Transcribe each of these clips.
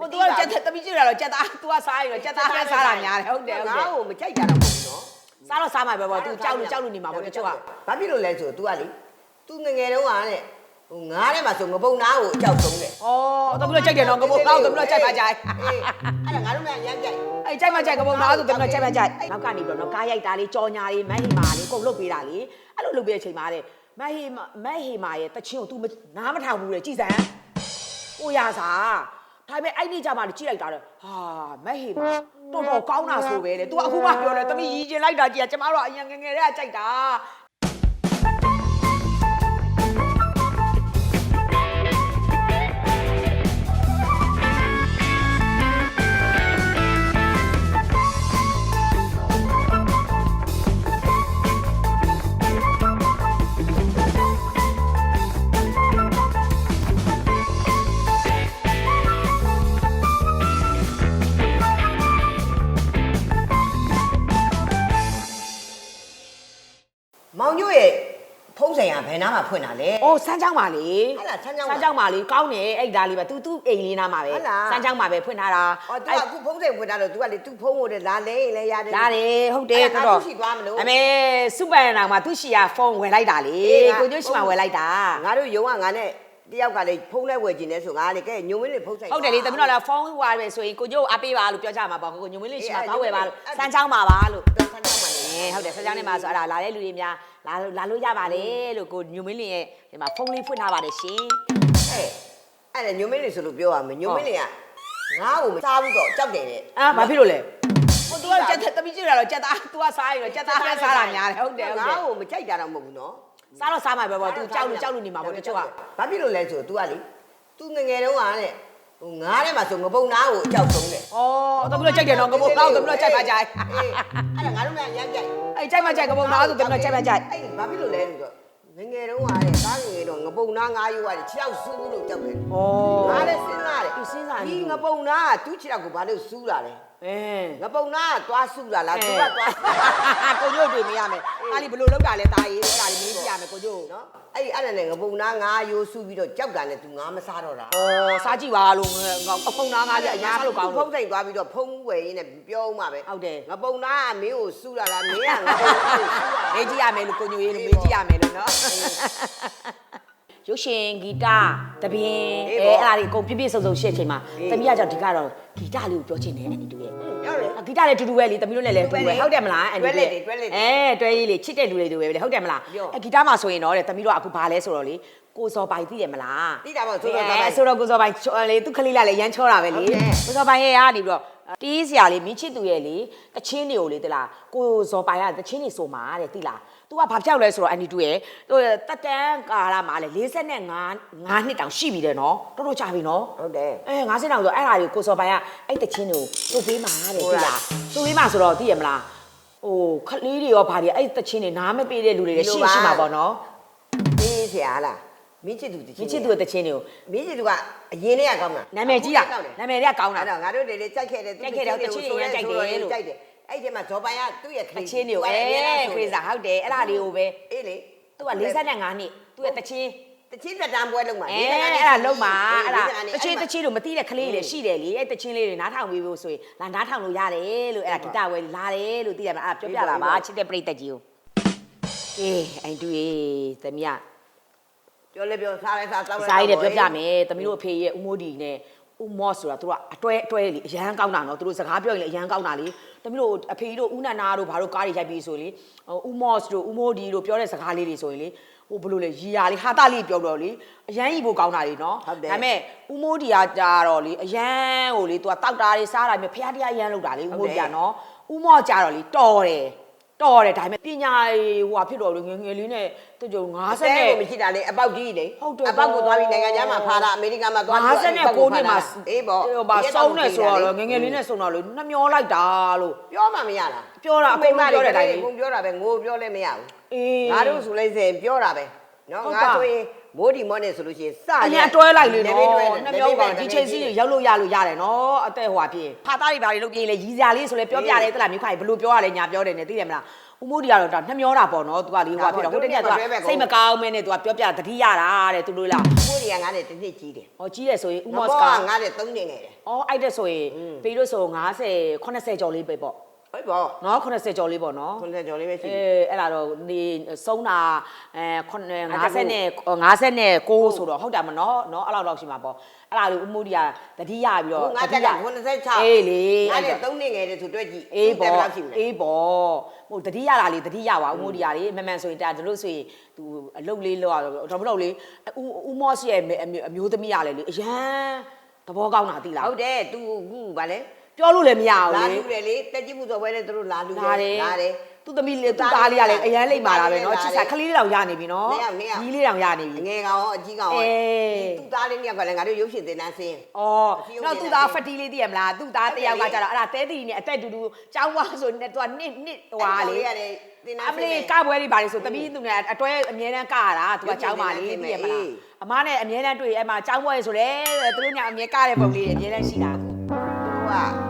ဟို तू ကကြက်တမီးကြည့်ရတော့ကြက်သား तू ကစားရတော့ကြက်သားပဲစားတာများတယ်ဟုတ်တယ်ဟုတ်တယ် ငါ့ကိုမကြိုက်ကြတာမဟုတ်ဘူးနော် စားတော့စားမှာပဲပေါ့ तू ကြောက်လို့ကြောက်လို့နေမှာပေါ့တချို့က ဘာဖြစ်လို့လဲဆို तू ကလေ तू ငယ်ငယ်တုန်းကတဲ့ဟိုငားထဲမှာဆိုငပုံနာကိုအကြောက်ဆုံးတယ် ဩတမီးတို့ကြိုက်တယ်နော်ကဘုံတော့တမီးတို့ကြိုက်ပါကြိုက် အေးအဲ့ဒါငါတို့ကရမ်းကြိုက် အဲ့ကြိုက်မှကြိုက်ကဘုံတော့ဆိုတမီးတို့ကြိုက်မှကြိုက်နောက်ကနေပြီးတော့နော်ကားရိုက်တာလေးကြော်ညာလေးမက်ဟီမာလေးကုန်လုတ်ပေးတာလေးအဲ့လိုလုပ်ပေးတဲ့အချိန်မှာတဲ့မက်ဟီမာမက်ဟီမာရဲ့တချင်းကို तू နားမထောင်ဘူးလေကြည်စမ်းကိုရစား ဒါပေမဲ့အဲ့ဒီကြမှာကြည့်လိုက်တာတော့ဟာမက်ဟီမာတော်တော်ကောင်းတာဆိုပဲလေ तू အခုမှပြောတယ်တမီးရီကျင်လိုက်တာကြည်ကျမတို့ကအရင်ငငယ်တည်းကကြိုက်တာ ဖုံးဆိုင်ကဘယ်နားမှာဖွင့်တာလဲ ။အိုးစမ်းချောင်းပါလေ ဟုတ်လားစမ်းချောင်း စမ်းချောင်းပါလေကောင်းတယ်အဲ့ဒါလေးပဲ तू तू အိမ်လေးနားမှာပဲ ဟုတ်လား စမ်းချောင်းမှာပဲဖွင့်ထားတာ အော် तू ကအခုဖုံးဆိုင်ဖွင့်တာတော့ तू ကလေ तू ဖုံးဖို့တဲ့လာလဲရင်လဲရတယ် လာတယ်ဟုတ်တယ် အဲ့ဒါ တော် သူရှိသွားမလို့ အမေစူပါနာမှာသူ့ရှီယာဖုန်းဝယ်လိုက်တာလေ အေးငါ ကိုကျိုးရှီမှာဝယ်လိုက်တာ ငါတို့ယုံကငါနဲ့ တယောက်ကလေဖုံးလဲဝယ်ခြင်းလဲဆိုငါလေကဲညုံမင်းလေးဖုံးဆိုင်ဟုတ်တယ်လေတမီးတို့လည်းဖုန်းဝယ်ပဲဆိုရင်ကိုကျိုးအပေးပါလို့ပြောကြမှာပေါ့ကိုညုံမင်းလေးရှီမှာအေးသွားဝယ်ပါလို့အဲ့စမ်းချောင်းမှာပါလို့တော့ဆန်းတော့မှလေအဲဟုတ်တယ်စမ်းချောင်းနေမှာဆိုအဲ့ဒါလာတဲ့လူတွေများလာလို့လာလို့ရပါလေလို့ကိုညုံမင်းလေးရဲ့ဒီမှာဖုန်းလေးဖွင့်ထားပါတယ်ရှင်အဲ့အဲ့ဒါညုံမင်းလေးဆိုလို့ပြောရမယ်ညုံမင်းလေးကငါ့ကိုမစားဘူးတော့ကြောက်တယ်တဲ့အာဘာဖြစ်လို့လဲဟို तू ကကြက်တမီးကြည့်ရတော့ကြက်သား तू ကစားရတော့ကြက်သားပဲစားတာများတယ်ဟုတ်တယ်ဟုတ်တယ်ငါ့ကိုမကြိုက်ကြတာမဟုတ်ဘူးနော် စားတော့စားမှာပဲပေါ့ तू ကြောက်လို့ကြောက်လို့နေမှာပေါ့တချို့က ဘာဖြစ်လို့လဲဆို तू ကလေ तू ငယ်ငယ်တုန်းကတဲ့ဟိုငားထဲမှာဆိုငပုံနာကိုအကြောက်ဆုံးတယ် ဩတမီးတို့ကြိုက်တယ်နော်ကဘုံတော့တမီးတို့ကြိုက်ပါကြိုက် အေးအဲ့ဒါငါတို့ကရမ်းကြိုက် အဲ့ကြိုက်မှကြိုက်ကဘုံတော့ဆိုတမီးတို့ကြိုက်ပါကြိုက် အဲ့ဘာဖြစ်လို့လဲဆိုတော့ငယ်ငယ်တုန်းကတဲ့ကားငယ်ငယ်တော့ငပုံနာငါးရိုးရတယ်ခြေထောက်ဆူးလို့ကြောက်တယ် ဩ ငါလည်းစဉ်းစားတယ် သူစဉ်းစားနေ ဒီ လို့ ငပုံနာကသူ့ခြေထောက်ကိုဘာလို့ဆူးလာလဲ အဲငပုံနာကသွားဆူးလာလားသူကသွားကိုညို့တွေ့မရမယ်အားလီဘလို့လောက်တာလဲတာရေးအဲ့ဒါလေးမေးပြရမယ်ကိုညို့နော်အဲ့ဒီအဲ့ဒါနဲ့ငပုံနာငါးရိုးဆူးပြီးတော့ကြောက်တာနဲ့ तू ငါမစားတော့တာဩစားကြည့်ပါလို့ငါအဖုံသားငါးလေးအများလို့ကောင်းဖုလို့န်းဆိုင်သွားပြီးတော့ဖုန်းဝယ်ရင်းနဲ့ပြောဦးမှာပဲဟုတ်တယ်ငပုံနာကမင်းကိုဆူးလာလားမင်းကငပုံနာကိုဆူးလာမေးကြည့်ရမယ်လို့ကိုညို့ရေးလို့မေးကြည့်ရမယ်လို့နော် ရုပ်ရှင်ဂီတတပင်းအဲအဲ့ဒါတွေအကုန်ပြည့်ပြည့်စုံစုံရှင်းအချိန်မှာတမီးကကြောင့်ဒီကတော့ဂီတလေးကိုပြောချင်တယ်အနေတူရဲ့ပြောတယ်ဂီတလည်းတူတူပဲလေတမီးတို့လည်းလည်းတူပဲဟုတ်တယ်မလားတွဲလက်တွေတွဲလက်တွေအဲတွဲရေးလေချစ်တဲ့လူတွေတူပဲလေဟုတ်တယ်မလားပြောအဲဂီတမှာဆိုရင်တော့တဲ့တမီးတို့ကအခုဘာလဲဆိုတော့လေကိုစောပိုင်သိတယ်မလားသိတာပေါ့ဆိုတော့ဆိုတော့အဲဆိုတော့ကိုစောပိုင်ချောလေသူခလေးလာလေရမ်းချောတာပဲလေဟုတ်တယ်ကိုစောပိုင်ရဲ့ကနေပြီးတော့ တီးစရာလေးမင်းချစ်သူရဲ့လေတချင်းတွေကိုလေတလားကိုစောပိုင်ကတချင်းတွေဆိုမှာတဲ့သိလား तू ကဘာပြောက်လဲဆိုတော့အန်ဒီတူရဲ့သူတက်တန်းကာလာမှာလေ45 5နှစ်တောင်ရှိပြီတဲ့နော်တော်တော်ကြာပြီနော်ဟုတ်တယ်အဲ50တောင်ဆိုအဲ့ဟာတွေကိုစောပိုင်ကအဲ့တချင်းတွေကိုသူ့ပေးမှာတဲ့ဟုတ်သိလားလားသူ့ပေးမှာဆိုတော့သိရမလားဟိုခလေးတွေရောဘာတွေအဲ့တချင်းတွေနားမပေးတဲ့လူတွေလည်းရှိရှိမှာပေါ့နော်သိဆရာလား မင်းချစ်သူတမင်းချစ်သူရဲ့တချင်းတွေကိုမင်းချစ်သူကအရင်တည်းကကောင်းတာနာမည်ကြီးတာကောင်းတယ်နာမည်တွေကကောင်းတာအဲ့တော့ငါတို့တွေလေကြိုက်ခဲ့တယ်ကြိုက်ခဲ့တယ်တချင်းတွေရမ်းကြိုက်တယ်လို့ကြိုက်တယ်အဲ့ဒီမှာဇော်ပိုင်ကသူ့ရဲ့ခတလေးချင်းတွေကိုအဲခရီးစားဟုတ်တယ်အဲ့ဒါတွေကိုပဲအေးလေသူက45နှစ်သူ့ရဲ့တချင်းတချင်းတက်တန်းပွဲလုံးမှာအဲအဲ့ဒါလုံးမှာအဲ့ဒါတချင်းတချင်းတို့မသိတဲ့ကလေးတွေရှိတယ်လေအဲ့တချင်းလေးတွေနားထောင်ပြီးဖို့ဆိုရင်လာနားထောင်လို့ရတယ်လို့အဲ့ဒါဂီတဝဲလာတယ်လို့သိရမှာအဲ့ပြောပြတာပါချစ်တဲ့ပရိသတ်ကြီးကိုအေးအိုင်တူရေသမီးက ပြောလေပြောစားလဲစားတောင်းလဲစားရည်နဲ့ပြောပြမယ်သမီးတို့အဖေရဲ့ဦးမိုးဒီနဲ့ဦးမော့ဆိုတာသူတို့ကအတွဲအတွဲလေအရန်ကောင်းတာနော်သူတို့စကားပြောရင်လည်းအရန်ကောင်းတာလေသမီးတို့အဖေတို့ဦးနန္နာတို့ဘာတို့ကားတွေရိုက်ပြီးဆိုလေဟိုဦးမော့စ်တို့ဦးမိုးဒီတို့ပြောတဲ့စကားလေးတွေဆိုရင်လေဟိုဘလို့လေရီယာလေးဟာတာလေးပြောတော့လေအရန်ကြီးဖို့ကောင်းတာလေနော်ဒါပေမဲ့ဦးမိုးဒီကကြတော့လေအရန်ဟိုလေသူကတောက်တာတွေစားတာမျိုးဖះတရားအရန်လောက်တာလေဦးမိုးဒီကနော်ဦးမော့ကြတော့လေတော်တယ် တော်တယ်ဒါပေမဲ့ပညာဟိုဟာဖြစ်တော့လေငယ်ငယ်လေးနဲ့သူကြုံ90ဆဲနဲ့ကိုမရှိတာလေအပေါက်ကြီးလေဟုတ်တယ်အပေါက်ကိုသွားပြီးနိုင်ငံခြားမှာဖာတာအမေရိကန်မှာသွားပြီး50နဲ့9နှစ်မှာအေးပေါ့ဟိုပါစုံးနေဆိုတော့ငယ်ငယ်လေးနဲ့စုံတော့လို့နှမျောလိုက်တာလို့ပြောမှမရတာပြောတာအကုန်လုံးပြောတဲ့အတိုင်းလေဘုံပြောတာပဲငိုပြောလဲမရဘူးအေး ငါတို့ဆိုလိုက်စင်ပြောတာပဲနော်ဟုတ်ငါပါ ဆိုရင် မိုးဒီမော့နဲ့ဆိုလို့ရှိရင်စအရင်အတွဲလိုက်လေနော်နှမျောကဒီချိန်စီးရောက်လို့ရလို့ရတယ်နော်အသက်ဟွာဖြစ်ဖာသားတွေဘာတွေလုပ်ပြင်းလဲရီစရာလေးဆိုလဲပြောပြတယ်တလားမြို့ခိုင်ဘလို့ပြောရလဲညာပြောတယ်နဲ့သိတယ်မလားဦးမိုးဒီကတော့ဒါနှမျောတာပေါ့နော်သူကလေဟိုကဖြစ်တော့ဟိုတနေ့ကသူကစိတ်မကောင်းမဲနဲ့သူကပြောပြတတိရတာတဲ့သူတို့လားမိုးတွေကငါနဲ့တစ်နှစ်ကြီးတယ်ဟောကြီးတယ်ဆိုရင်ဦးမမော့မောစ်ကကငါနဲ့3နှစ်ငယ်တယ်အော်အဲ့တဲ့ဆိုရင်อืมပေလို့ဆို90 80ကျော်လေးပဲပေါ့ ဟုတ်ပေါ့နော်80ကျော်လေးပေါ့နော်ခုနှစ်ကျော်လေးပဲရှိအဲတယ်အဲ့လာတော့နေဆုံးတာအဲ90နဲ့50နဲ့6ဆိုတော့ဟုတ်တယ်မနော်နော်အဲ့လောက်တော့ရှိမှာပေါ့အဲ့လာလို့ဦးမိုးဒီကတတိယပြီးတော့ငါတက်က96အေးလေငါနဲ့3နှစ်ငယ်တယ်ဆိုတွေ့ကြည့်အေးပေါ့လောက်ရှိမလဲအေးပေါ့ဟိုတတိယလာလေတတိယပါဦးမိုးဒီကလေမမှန်ဆိုရင်ဒါတို့ဆိုရင်သူအလုတ်လေးလောက်တော့မလို့လေဦးဦးမော့စ်ရဲ့အမျိုးသမီးရလေလေအရန်သဘောကောင်းတာသိလားဟုတ်တယ် तू ခုဗာလဲ ပြောလို့လည်းမရဘူး လာ လေ လူတယ်လေတက်ကြည့်မှုဆိုပဲလေသူတို့လာလူ လာတယ် လာတယ် သူသမီးလေးသူသားလေးကလည်းအရန်လိမ့်မာတာပဲเนาะချစ်စားခလေးလေးတောင်ရနေပြီเนาะ နေအောင်နေအောင် ကြီးလေးတောင်ရနေပြီ အငယ်ကောင်ရောအကြီးကောင်ရော အေး သူ့သားလေးเนี่ยကလည်းငါတို့ရုပ်ရှင်တင်တန်းဆင်း ဩနောက်သူသားဖက်တီလေးသိရမလားသူသားတယောက်ကကြတော့အဲ့ဒါတဲတီနဲ့အသက်တူတူကျောင်းဝါဆိုနေသူကနှစ်နှစ်ဟွာလေ ရတယ်တင်တန်း အမလေးကပွဲလေးပါလေဆိုတပီးသူနဲ့အတွဲအမြဲတမ်းကရတာသူကကျောင်းပါလေသိရမလားအမနဲ့အမြဲတမ်းတွေ့အဲ့မှာကျောင်းပွဲဆိုလေသူတို့ညအမြဲကတဲ့ပုံလေးအမြဲတမ်းရှိတာ သူတို့ကတခြားကားလုပ်ငန်း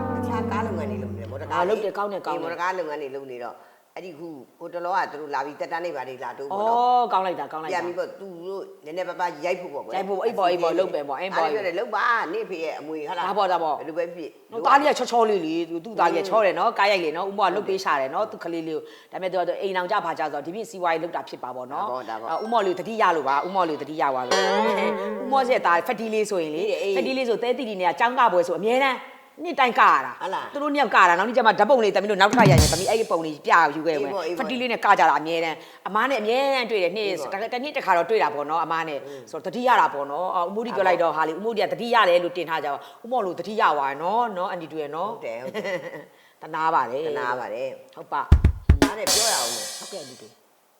တွေလုပ်နေတယ်မော်တော်ကားအာလုပ်တယ်ကောင်းတယ်ကောင်းတယ်မော်တော်ကားလုပ်ငန်းတွေလုပ်နေတော့အဲ့ဒီခုဟိုတလောကသူတို့လာပြီးတက်တန်းနေပါလေလာတို့ဩပေါ့နော်ကောင်းလိုက်တာကောင်းလိုက်ပြတာပြီးတော့သူတို့နည်းနည်းပါးပါးရိုက်ဖို့ပေါ့ကွယ်ရိုက်ဖို့အိပ်ပေါ်အိပ်ပေါ်လုပ်မယ်ပေါ့အိမ်ပေါ်အဲ့ဒါပြောတယ်လုပ်ပါနေဖေရဲ့အမွေဟုတ်လားဒါပေါ့ဒါပေါ့ဘယ်လိုပဲဖြစ်နော်သားလေးကချောချောလေးလေသူသူ့သားလေးကချောတယ်နော်ကားရိုက်လေနော်ဥမကလုတ်ပေးရှာတယ်နော်သူကလေးလေးကိုဒါပေမဲ့သူကအိမ်အောင်ကြဖာကြဆိုတော့ဒီပြည့်စီဝါရေးလုတ်တာဖြစ်ပါပေါ့နော်ဥမော်လေးတတိယလို့ပါဥမော်လေးတတိယပါလို့ဥမော်ရဲ့သားဖက်တီလေးဆိုရင်လေဖက်တီလေးဆိုတဲတီတီနဲ့ကចောင်းကပွဲဆိုအမြဲတမ်း နှစ်တိုင်းကရတာသူတို့နှစ်ယောက်ကရတာနောက်နေ့ကျမှဓာတ်ပုံလေးတမီးတို့နောက်တစ်ခါရရင်တမီးအဲ့ဒီပုံလေးပြယူခဲ့မယ်ဖက်တီလေးနဲ့ကကြတာအမြဲတမ်းအမားနဲ့အမြဲတမ်းတွေ့တယ်နှစ်တနှစ်တစ်ခါတော့တွေ့တာပေါ့နော်အမားနဲ့ဆိုတော့တတိယတာပေါ့နော်ဥမိုးဒီပြောလိုက်တော့ဟာလေဥမိုးဒီကတတိယတယ်လို့တင်ထားကြပါဥမော်လို့တတိယပါရနော်နော်အန်ဒီတွေ့ရနော်ဟုတ်တယ်ဟုတ်တယ်တနာပါတယ်တနာပါတယ်ဟုတ်ပါနားနဲ့ပြောရအောင်မယ်ဟုတ်ကဲ့အန်ဒီတူ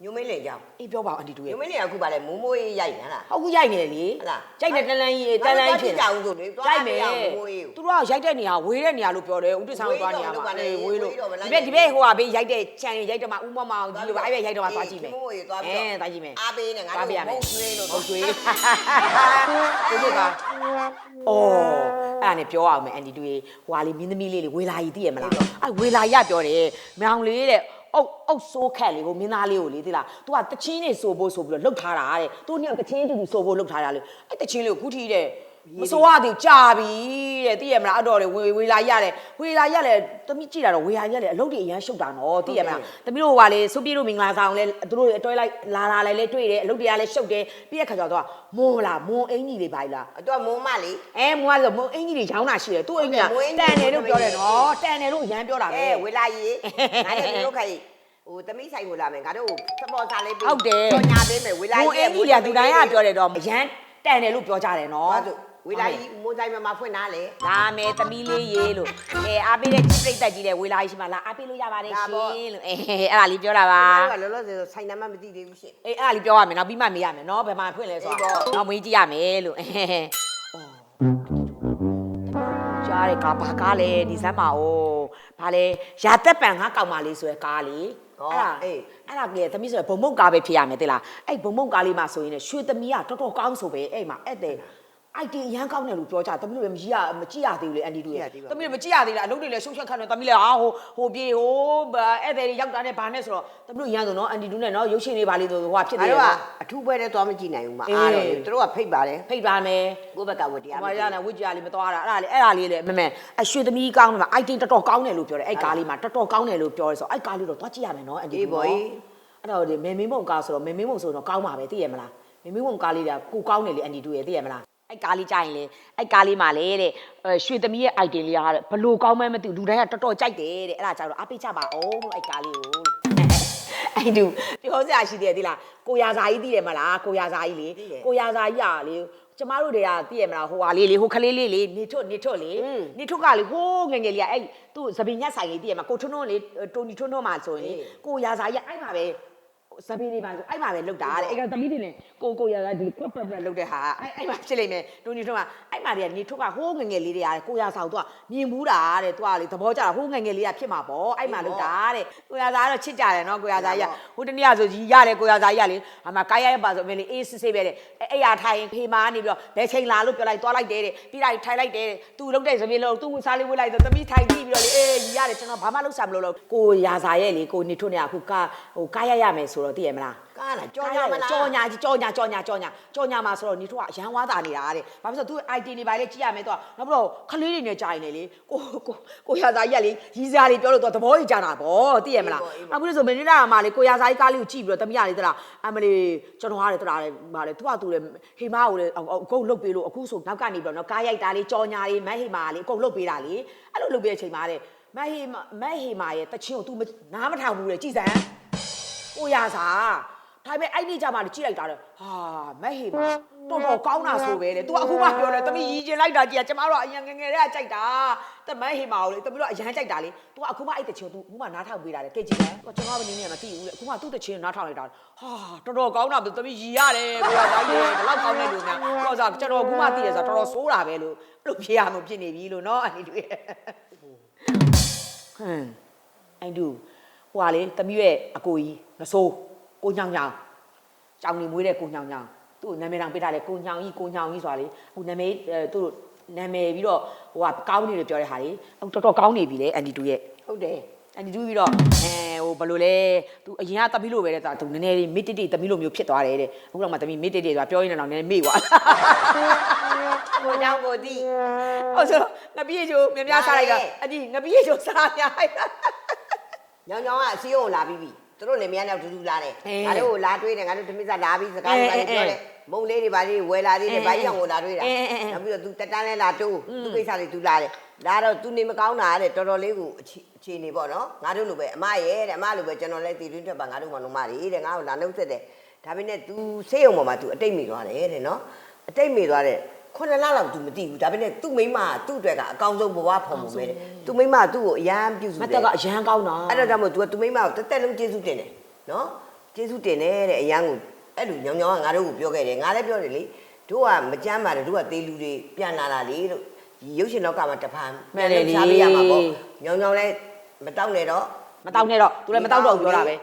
ညိုမင်းလေကြောင်အေးပြောပါဦးအန်ဒီတူညိုရဲ့မင်းလေကခုပါလေမိုးမိုးရေးရိုက်လား ဟုတ်ကူရိုက်နေတယ်လေဟုတ်လား ကြိုက်တယ်တန်လန်းကြီးတန်လန်းကြီးဖြစ်ကြအောင်ဆိုလေသွားကြိုက်မယ်မရဘူးမိုးရေး သူတို့ကရိုက်တဲ့နေရာဝေးတဲ့နေရာလို့ပြောတယ်ဦးတဆောင်သွားနေရာမှာဝေးတော့အေးဝေးလို့ဝေးတော့မလိုက်ဒီဘက်ဒီဘက်ဟိုကဘေးရိုက်တဲ့ခြံရိုက်တော့မှဦးမမောင်ကြီးလို့ပါအဲ့ဘက်ရိုက်တော့မှသွားကြည့်မယ် မိုးရေးသွားပြီးအဲတော့သွားကြည့်မယ် အားပေးနေငါသွားတို့ပြရမယ်မဟုတ်ကျွေးလို့ဟုတ်ကျွေးကိုတို့ကအော်အဲ့ဒါနဲ့ပြောအောင်မယ်အန်ဒီတူရေဟွာလေးမင်းသမီးလေးလေဝေလာကြီးသိရမလားအဲ့ဝေလာကြီးကပြောတယ်မောင်လေးတဲ့ အုတ်အုတ်ဆိုးခက်လေးကိုမင်းသားလေးကိုလေသိလား तू ကတချင်းနေဆိုဖို့ဆိုပြီးတော့လှုပ်ထားတာတဲ့သူနှစ်ယောက်ကချင်းတူတူဆိုဖို့လှုပ်ထားတာလေအဲ့တချင်းလေးကိုခုထိတဲ့ မစိုးရသေးကြာပြီတဲ့သိရမလားအတော်လေဝေဝေလာကြီးရတယ်ဝေလာကြီးရတယ်တမိကြည့်တာတော့ဝေလာကြီးရတယ်အလုပ်တွေအရန်ရှုပ်တာနော်သိရမလားတမိတို့ကလေစုပြေတို့မင်္ဂလာဆောင်လဲသူတို့အတွဲလိုက်လာလာလိုက်လဲတွေ့တယ်အလုပ်တွေကလည်းရှုပ်တယ်ပြီးတဲ့ခါကျတော့မွန်လားမွန်အင်ကြီးတွေပါလားအတော့မုံမလေးအဲမွန်ကဆိုမွန်အင်ကြီးတွေရောင်းတာရှိတယ်သူ့အင်ကြီးကတန်တယ်လို့ပြောတယ်နော်တန်တယ်လို့အရန်ပြောတာပဲအဲဝေလာကြီးငါတို့တို့ခိုင်ဟိုတမိဆိုင်ကိုလာမယ်ငါတို့စပေါ်စားလေးပေးဟုတ်တယ်ကြော်ညာပေးမယ်ဝေလာမွန်အင်ကြီးတွေကသူတိုင်းကပြောတယ်တော့အရန်တန်တယ်လို့ပြောကြတယ်နော်ဘာလို့ ဝေလာကြီးမိုးဆိုင်မှာဖွင့်သားလေလာမယ်သမီးလေးရေလို့အဲအားပေးတဲ့ပြိတ္တကြီးတဲ့ဝေလာကြီးရှိမှလာအားပေးလို့ရပါတယ်ရှင်လို့အဲအဲ့ဒါလေးပြောတာပါကျွန်တော်ကလောလောဆယ်ဆိုင်နံပါတ်မသိသေးဘူးရှင်အေးအဲ့ဒါလေးပြောရမယ်နောက်ပြီးမှမေးရမယ်နော်ဘယ်မှာဖွင့်လဲဆိုတော့နောက်မေးကြည့်ရမယ်လို့အဲကြားတယ်ကားဘာကားလဲဒီစမ်းပါဦးဘာလဲရာသက်ပံငါကောက်မလေးဆိုရယ်ကားလေးအဲ့ဒါအဲ့ဒါကလေသမီးဆိုရယ်ဘုံမုံကားပဲဖြစ်ရမယ်တိလားအဲ့ဘုံမုံကားလေးမှာဆိုရင်ရွှေသမီးကတော်တော်ကောင်းဆိုပဲအဲ့မှာအဲ့တဲ့ အိုက်တီရန်ကောင်းတယ်လို့ပြောကြသမီးတို့လည်းမကြည့်ရမကြည့်ရသေးဘူးလေအန်တီတို့သမီးတို့မကြည့်ရသေးလားအလုပ်တွေလည်းရှုပ်ရှက်ခတ်နေသမီးလည်းဟာဟိုဟိုပြေဟိုဧည့်သည်တွေရောက်တာနဲ့ဘာနဲ့ဆိုတော့သမီးတို့ရန်ဆိုနော်အန်တီတို့နဲ့နော်ရုပ်ရှင်လေးပါလေးဆိုဟိုဟာဖြစ်ငါသေးတယ်တို့ကနော်အထူးပွဲတဲ့သွားမကြည့်နိုင်ဘူးမအေးအားတော့လေသူတို့ကဖိတ်ပါတယ်ဖိတ်ပါမယ်ကိုယ့်ဘက်ကဝတ်တရားအမရနဲ့ဝစ်ကြလေးမသွားတာအဲ့ဒါလေးအဲ့ဒါလေးလေမမဲအရွှေသမီးကောင်းတယ်မှာအိုက်တင်တော်တော်ကောင်းတယ်လို့ပြောတယ်အဲ့ကားလေးမှာတော်တော်ကောင်းတယ်လို့ပြောရဲဆိုအဲ့ကားလေးတော့သွားကြည့်ရမယ်နော်အန်တီအေးဘော်ကြီးအဲ့တော့ဒီမေမင်းမုံကားဆိုတော့မေမင်းမုံဆိုတော့ကောင်းပါပဲသိရမလားမေမင်းမုံကားလေးကကိုကောင်းတယ်လေအန်တီတို့ရဲ့သိရမလား အဲ့ကားလေးကြရင်လေအဲ့ကားလေးမှာလေတဲ့ရွှေသမီးရဲ့ item လေးကဘလို့ကောင်းမှန်းမသိဘူးလူတိုင်းကတော်တော်ကြိုက်တယ်တဲ့အဲ့ဒါကြောင့်တော့အပိတ်ချပါအောင်လို့အဲ့ကားလေးကိုအဲ့တူပြောစရာရှိတယ်ဒီလားကိုရာဇာကြီးသိတယ်မလားကိုရာဇာကြီးလေကိုရာဇာကြီးอ่ะလေကျမတို့တွေကသိရမလားဟိုဟာလေးလေဟိုခလေးလေးလေနေထွတ်နေထွတ်လေနေထွတ်ကလေဟိုးငယ်ငယ်လေးကအဲ့သူ့သပင်ညက်ဆိုင်လေးသိရမလားကိုထွန်းထွန်းလေတိုနီထွန်းထွန်းမှာဆိုရင်ကိုရာဇာကြီးအဲ့မှာပဲ စပင်းလေးပါဆိုအဲ့မှာပဲလောက်တာတဲ့အဲ့ကသမီးတွေလည်းကိုကိုရကဒီကွက်ပက်ပက်လောက်တဲ့ဟာအဲ့အဲ့မှာဖြစ်လိမ့်မယ်တူနေထွန်းကအဲ့မှာတည်းကနေထွန်းကဟိုးငယ်ငယ်လေးတွေရတယ်ကိုရဆောင်သူကမြင်ဘူးတာတဲ့သူကလေသဘောကျတာဟိုးငယ်ငယ်လေးကဖြစ်မှာပေါ့အဲ့မှာလောက်တာတဲ့ကိုရသားကတော့ချစ်ကြတယ်နော်ကိုရသားကြီးကဟိုတနေ့ကဆိုကြီးရတယ်ကိုရသားကြီးကလေအမကားရရပါဆိုအမေလေးအေးစစ်စစ်ပဲတဲ့အဲ့အဲ့ရထိုင်ဖေမာနေပြီးတော့ဘယ်ချိန်လာလို့ပြောလိုက်သွားလိုက်တယ်တဲ့ပြီးလိုက်ထိုင်လိုက်တယ်တဲ့သူလောက်တဲ့စပင်းလုံးသူဝစားလေးဝှလိုက်ဆိုသမီးထိုင်ကြည့်ပြီးတော့လေအေးကြီးရတယ်ကျွန်တော်ဘာမှလုပ်ဆာမလို့လို့ကိုရသားရဲ့လေကိုနေထွန်းနေအခုကားဟိုကားရရမယ်ဆိုတော့သိရမလားကားလားကြောညာမလားကြောညာကြီးကြောညာကြောညာကြောညာကြောညာမှာဆိုတော့ညီတို့ကအရန်ဝါတာနေတာတဲ့ဘာဖြစ်လို့သူ IT တွေပါလေကြည့်ရမယ်တော့နောက်ပြီးတော့ခလေးတွေနဲ့ကြာရင်လေကိုကိုကိုရစာကြီးကလေရီစာတွေပြောလို့တော့သဘောကြီးကြတာဗောသိရမလားအခုလို့ဆိုမင်းတို့ကမှလေကိုရစာကြီးကားလေးကိုကြည့်ပြီးတော့တမရလေးတလားအမလေးကျွန်တော်ကလေတလားလေဗာလေသူကသူလေဟေမာကိုလေအကုန်လုတ်ပေးလို့အခုဆိုနောက်ကနေပြီးတော့နော်ကားရိုက်တာလေးကြောညာလေးမက်ဟေမာလေးအကုန်လုတ်ပေးတာလေအဲ့လိုလုတ်ပေးတဲ့အချိန်မှာတဲ့မက်ဟေမာမက်ဟေမာရဲ့တချင်းကို तू နားမထောင်ဘူးလေကြည်စမ်း ကိုရစာဒါပေမဲ့အဲ့ဒီကြမှာကြည့်လိုက်တာလေဟာမက်ဟေမတော်တော်ကောင်းတာဆိုပဲလေ तू အခုမှပြောတယ်တမီးရီကျင်လိုက်တာကြည့်ရကျမတို့အရင်ငယ်ငယ်တည်းကကြိုက်တာတမက်ဟေမာကိုလေတမီးတို့အရင်ကြိုက်တာလေ तू အခုမှအဲ့တချင် तू အခုမှနားထောင်ပေးတာလေကြည့်ကြည့်တယ်ကျွန်တော်ကနည်းနည်းမသိဘူးလေအခုမှသူ့တချင်နားထောင်လိုက်တာဟာတော်တော်ကောင်းတာတမီးရီရတယ်ကိုရစာကြီးဒီလောက်ကောင်းတဲ့လူများတော့ဆိုကျွန်တော်အခုမှသိရဆိုတော့တော်တော်ဆိုးတာပဲလို့အဲ့လိုဖြစ်ရမှဖြစ်နေပြီလို့နော်အဲ့ဒီတွေ့ဟမ်အိုင် ဒူဟိုကလေတမီးရဲ့အကိုကြီးငဆိုးကိုညောင်ညောင်ကြောင်နေမွေးတဲ့ကိုညောင်ညောင်သူ့ကိုနာမည်တောင်ပေးထားတယ်ကိုညောင်ကြီးကိုညောင်ကြီးဆိုတာလေဟိုနာမည်အဲသူ့နာမည်ပြီးတော့ဟိုကကောင်းနေတယ်ပြောတဲ့ဟာလေအခုတော်တော်ကောင်းနေပြီလေအန်တီတူရဲ့ဟုတ်တယ်အန်တီတူပြီးတော့အဲဟိုဘယ်လိုလဲသူအရင်ကတမီးလိုပဲတဲ့သူနည်းနည်းလေးမစ်တိတိတမီးလိုမျိုးဖြစ်သွားတယ်တဲ့အခုတော့မှတမီးမစ်တိတိဆိုတာပြောရင်းတော့နည်းနည်းမေ့သွားကိုကြောင့်ကိုတိဟုတ်ဆိုငပိရေချိုးများများစားလိုက်တာအဒီငပိရေချိုးစားများလိုက်တာ ညောင်ညောင်ကအစည်းအရုံးလာပြီးပြီသူတို့လည်းမြန်ရောက်တူတူလာတယ် အေး ငါတို့ကိုလာတွေးတယ်ငါတို့သမီးစားလာပြီးစကားတွေပါ အေး ပြောတယ်မုံလေးတွေပါလေးဝယ်လာသေးတယ် အေး ဘာကြီးအောင်ကိုလာတွေးတာ အေးအေးအေး နောက်ပြီးတော့ तू တက်တန်းလဲလာတိုးသူကိစ္စတွေ तू လာတယ်လာတော့ तू နေမကောင်းတာတဲ့တော်တော်လေးကိုအခြေအခြေအနေပေါ့နော်ငါတို့လိုပဲအမရဲ့တဲ့အမလိုပဲကျွန်တော်လည်းတည်တွင်းထွက်ပါငါတို့မှလုံးမတွေတဲ့ငါ့ကိုလာနှုတ်ဆက်တယ်ဒါပေမဲ့ तू ဆေးရုံပေါ်မှာ तू အတိတ်မိသွားတယ်တဲ့နော်အတိတ်မိသွားတဲ့ ခုနှစ်လလောက် तू မသိဘူးဒါပေမဲ့ तू မိန်းမကသူ့အတွက်ကအကောင်းဆုံးဘဝဖော်မှုပဲတဲ့ तू မိန်းမကသူ့ကိုအရန်ပြုစု မ တယ် တက်ကအရန်ကောင်းတာ အဲ့ဒါကြောင့်မို့ तू က तू မိန်းမကိုတက်တက်လုံးကျေးဇူးတင်တယ်နော်ကျေးဇူးတင်တယ်တဲ့အရန်ကိုအဲ့လိုညောင်ညောင်ကငါတို့ကိုပြောခဲ့တယ်ငါလည်းပြောတယ်လေတို့ကမကြမ်းပါတယ်တို့ကတေးလူတွေပြန်လာတာလေလို့ရုပ်ရှင်တော့ကမှတဖန်စားပေးရမှာပေါ့ညောင်ညောင်လည်းမတောက်နဲ့တော့ မတောက်နဲ့တော့သူလည်းမတောက်တော့ဘူးပြောတာပဲ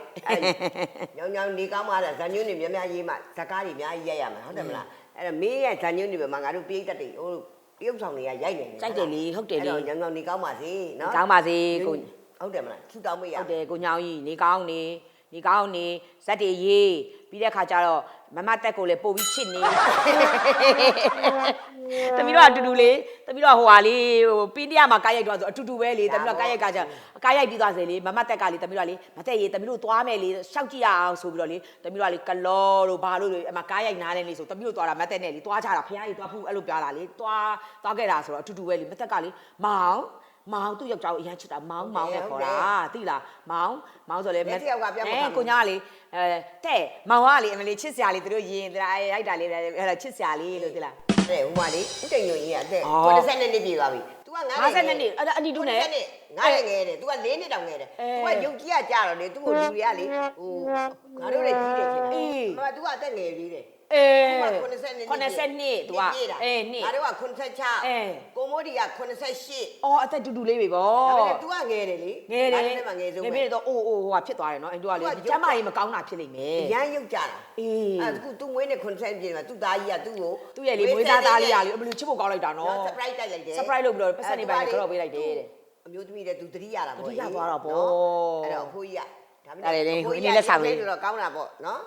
ညောင်ညောင်နေကောင်းမှလည်းဇန်ညွန်းတွေများများရေးမှဇကားတွေအများကြီးရိုက်ရမှာဟုတ်တယ်မလား အဲ့တော့မင်းရဲ့ဇန်ညွန်းတွေပဲမှာငါတို့ပြေးတတ်တယ်ဟိုတရုပ်ဆောင်တွေကရိုက်နေတယ်ကြိုက်တယ်လေဟုတ်တယ်လေအဲ့တော့ညောင်ညောင်နေကောင်းပါစေနော်ကောင်းပါစေကိုဟုတ်တယ်မလားထူတောင်းမရဟုတ်တယ်ကိုညောင်ကြီးနေကောင်းနေ နေကောင်းနေဇက်တွေရေးပြီးတဲ့ခါကျတော့မမတက်ကိုလည်းပို့ပြီးချစ်နေတမီးတော့အတူတူလေတမီးတော့ဟိုဟာလေးဟိုပင်းတရားမှာကားရိုက်တော့ဆိုအတူတူပဲလေတမီးတော့ကားရိုက်ကကြကားရိုက်ပြီးသွားစေလေမမတက်ကလေတမီးတော့လေမတက်ရေးတမီးတို့သွားမယ်လေရှောက်ကြည့်ရအောင်ဆိုပြီးတော့လေတမီးတော့လေကလောတို့ဘာလို့လေအမကားရိုက်နားတယ်လေဆိုတမီးတို့သွားတာမတက်နဲ့လေသွားကြတာဖះကြီးသွားဖူးအဲ့လိုပြလာလေသွားသွားခဲ့တာဆိုတော့အတူတူပဲလေမတက်ကလေမောင် မောင်သူ့ယောက်ျားကိုအရင်ချစ်တာမောင်မောင်နဲ့ခေါ်တာသိလားမောင်မောင်ဆိုလေ လက်တစ်ယောက်ကပြောမှာ အဲကိုညာကလေအဲတဲ့မောင်ကလေအမလေးချစ်စရာလေးသူတို့ရင်တလားအဲရိုက်တာလေးအဲ့ဒါချစ်စရာလေးလို့သိလား တဲ့ဟိုမလေးဦးတိန်ညွန့်ကြီးကအသက် အော် 90နှစ်ပြည့်သွားပြီ तू က9 50နှစ်အဲ့ဒါအနီတူနဲ့ ငါလည်းငယ်တယ် तू က4နှစ်တောင်ငယ်တယ် အဲ तू ကယုတ်ကြီးကကြာတော့လေ तू ကိုလူတွေကလေဟိုငါတို့လည်းကြီးတယ်ချင်တယ် အေး မမ तू ကအသက်ငယ်လေးတယ် အေး သူက80 80နှစ်သူကအေးနှစ် ငါတို့က86 အေး ကိုမိုးဒီက88 အော်အသက်တူတူလေးပဲဗော ဒါပေမဲ့ तू ကငယ်တယ်လေ ငယ်တယ် ငါတို့လည်းမငယ်ဆုံး ငယ် ပဲ ပြီတော့အိုးအိုးဟိုဟာဖြစ်သွားတယ်နော်အဲ့တို့ကလေ သူက ကျမ်းမာရေးမကောင်းတာဖြစ်လိမ့်မယ် ရမ်းယုတ်ကြတာ အေး အဲ့ဒါ तू မွေးနေ90ပြည့်မှာ तू သားကြီးက तू ကို သူ့ရဲ့လေမွေးသားသားလေးရလေအမလို့ချစ်ဖို့ကောင်းလိုက်တာနော် surprise တိုက်လိုက်တယ် surprise လုပ်ပြီးတော့ပတ်စံနေပိုင်းနဲ့ခရော့ပေးလိုက်တယ်တဲ့ အမျိုးသမီးတဲ့သူတတိရတာပေါ့ သတိရသွားတာပေါ့ အဲ့တော့အဖိုးကြီးကဒါ ဒါလေလေ အဖိုး ဟို ကြီး နေ့လက်ဆောင်လေး တော့ကောင်းတာပေါ့နော်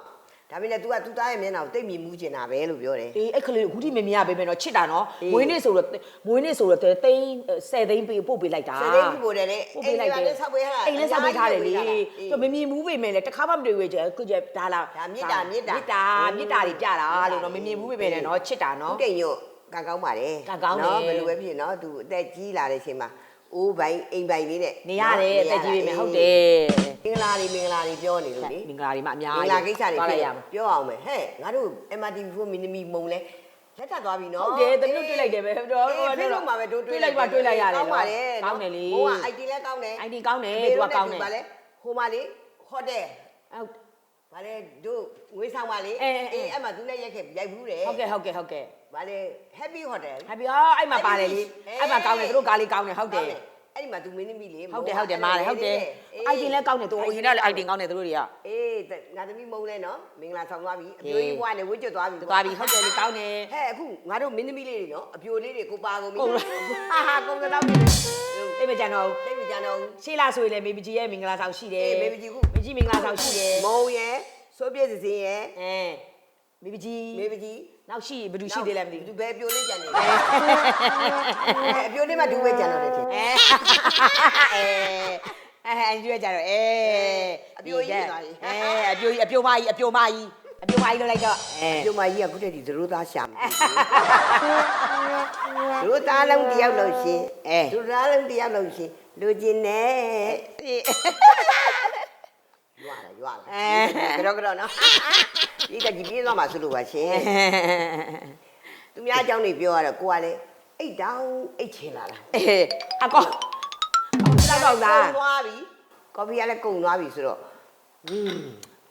ဒါပေမဲ့ तू ကသူ့သားရဲ့မျက်နှာကိုတိတ်မြင်မှုကျင်တာပဲလို့ပြောတယ် အေးအဲ့ကလေးကိုခုထိမမြင်ရပေးမယ်နော်ချစ်တာနော်အေး မွေးနေ့ဆိုတော့မွေးနေ့ဆိုတော့သိန်း10သိန်းပေးပို့ပေးလိုက်တာစတဲ့ပြီပို့တယ်လေပို့ပေးလိုက်တယ်အိမ်ဆောက်ပေးထားတာအိမ်လည်းဆောက်ပေးထားတယ်လေအများကြီးသူမမြင်ဘူးပေမဲ့လည်းတစ်ခါမှမတွေ့ဝေကြခုကျဒါလာဒါမေတ္တာမေတ္တာမေတ္တာမေတ္တာတွေပြတာလို့နော်မမြင်ဘူးပေမဲ့လည်းနော်ချစ်တာနော်ဦးတိန်ညို့ကံကောင်းပါတယ်ကံကောင်းတယ်ဘယ်လိုပဲဖြစ်နော် तू အသက်ကြီးလာတဲ့အချိန်မှာ အိုးပိုင်းအိမ်ပိုင်းလေးနဲ့နေရတယ်အသက်ကြီးပေမဲ့ဟုတ်တယ်မင်္ဂလာတွေမင်္ဂလာတွေပြောနေလို့လေမင်္ဂလာတွေမှအများမင်္ဂလာကိစ္စတွေသွားဖြလိုက်စ်ရမှာပြောအောင်မယ်ဟဲ့ငါတို့ MRTV4 မီနီမီမုံလဲလက်ထပ်သွားပြီနော်ဟုတ်တယ်တမျိုးတွေ့လိုက်တယ်ပဲတော့အေး Facebook မှာပဲတို့တွေ့လိုက်ပါတွေ့လိုက်ရတယ်ကောင်းပါတယ်ကောင်းတယ်လေဟိုက IT လဲကောင်းတယ် IT ကောင်းတယ်အမေသူကတို့ကောင်းတယ်ပါလဲဟိုမှာလေဟိုတယ်ဟုတ် ဗါလေတို့ငွေဆောင်ပါလေအေးအေးအေး အဲ့မှာသူလည်းရိုက်ခဲ့ရိုက်ဘူးတယ်ဟုတ်ကဲ့ဟုတ်ကဲ့ဟုတ်ကဲ့ ဗါလေ Happy Hotel ဟပြီအော်အဲ့မှာပါတယ်လေအဲ့မှာကောင်းတယ်သူတို့ကားလေးကောင်းတယ်ဟုတ်တယ် အဲ့ဒီမှာသူမင်းသမီးလေဟုတ်တယ်ဟုတ်တယ်မားတယ်ဟုတ်တယ်အိုက်တင်လည်းကောင်းတယ်သူအရင်ကလည်းအိုက်တင်ကောင်းတယ်သူတို့တွေကအေးငါသမီးမုံလဲနော်မင်္ဂလာဆောင်သွားပြီအပြိုကြီးဘွားနဲ့ဝှကျွတ်သွားပြီသွားပြီဟုတ်တယ်လေကောင်းတယ်ဟဲ့အခုငါတို့မင်းသမီးလေးတွေနော်အပြိုလေးတွေကိုပါကုန်ပြီကုန်လားဟာဟာကုန်တော့ပြီအိမ်မကြံတော့တိတ်မကြတော့ရှေ့လာဆိုရင်လည်းမေဘီကြီးရဲ့မင်္ဂလာဆောင်ရှိတယ်အေးမေဘီကြီးခုမေကြီးမင်္ဂလာဆောင်ရှိတယ်မုံရယ်စိုးပြည့်စစင်းရယ်အဲမေဘီကြီးမေဘကြီး နောက်ရှိဘယ်သူရှိသေးလဲမသိသူဘူးဘယ်အပြိုလေးကြံနေလဲအပြိုလေးမှဒူပဲကြံတော့တယ်ထင်အဲအဲအဲအန်ကျွဲကြတော့အဲအပြိုကြီးသွားပြီအဲအပြိုကြီးအပြိုမကြီးအပြိုမကြီးအပြိုမကြီးလို့လိုက်တော့အဲအပြိုမကြီးကခုတည်းဒီသရိုးသားရှာမယ်သရိုးသားလုံးတယောက်လို့ရှင်အဲသူသားလုံးတယောက်လို့ရှင်လူကျင်နေ ရွာလာရွာလာကြောကြောနော်ဒီကကြီးပြေးသွားမှာဆိုလို့ပါရှင်သူများအကြောင်းတွေပြောရတော့ကိုကလည်းအိတ်တောင်းအိတ်ချင်လာတာအဲအကောအကောတော့လားကုန်သွားပြီကော်ဖီကလည်းကုန်သွားပြီဆိုတော့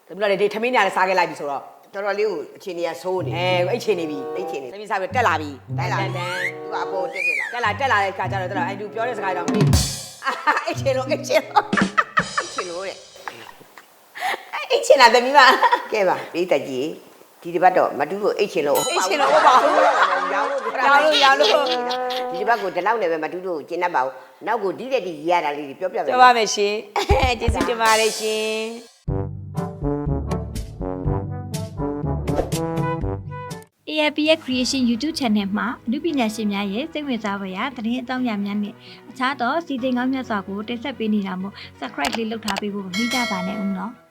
သမီးတို့လည်းဒီထမင်းညာလည်းစားခဲ့လိုက်ပြီဆိုတော့တော်တော်လေးကိုအချိန်ကြီးဆိုးနေအဲအိတ်ချင်နေပြီအိတ်ချင်နေသမီးစားပြီးတက်လာပြီတိုက်လာတတန်တန်သူကအပေါ်တက်တက်လာတက်လာတက်လာတဲ့ခါကျတော့တော်အဲ့သူပြောတဲ့စကားတော့မသိဘူးအာအိတ်ချင်လို့အိတ်ချင်လို့အိတ်ချင်လို့တဲ့ အိတ်ချင်တာသမီးမကဲပါဘေးတက်ကြီးဒီတစ်ပတ်တော့မတူလို့အိတ်ချင်လို့အိတ်ချင်လို့ဟုတ်ပါဘူးရောင်းလို့ရောင်းလို့ရောင်းလို့ဒီတစ်ပတ်ကိုဒီလောက်နဲ့ပဲမတူလို့ကျင်းတတ်ပါဘူးနောက်ကိုဒီတဲ့ဒီရတာလေးတွေပြောပြမယ်ပြောပါမယ်ရှင်ကျေးဇူးတင်ပါတယ်ရှင် AAP ရဲ့ Creation YouTube Channel မှာအမှုပညာရှင်များရဲ့စိတ်ဝင်စားဖွယ်ရာသတင်းအကြောင်းအရာများနဲ့အခြားသောစီစဉ်ကောင်းမြတ်စွာကိုတင်ဆက်ပေးနေတာမို့ Subscribe လေးလုပ်ထားပေးဖို့မမေ့ကြပါနဲ့ဦးနော်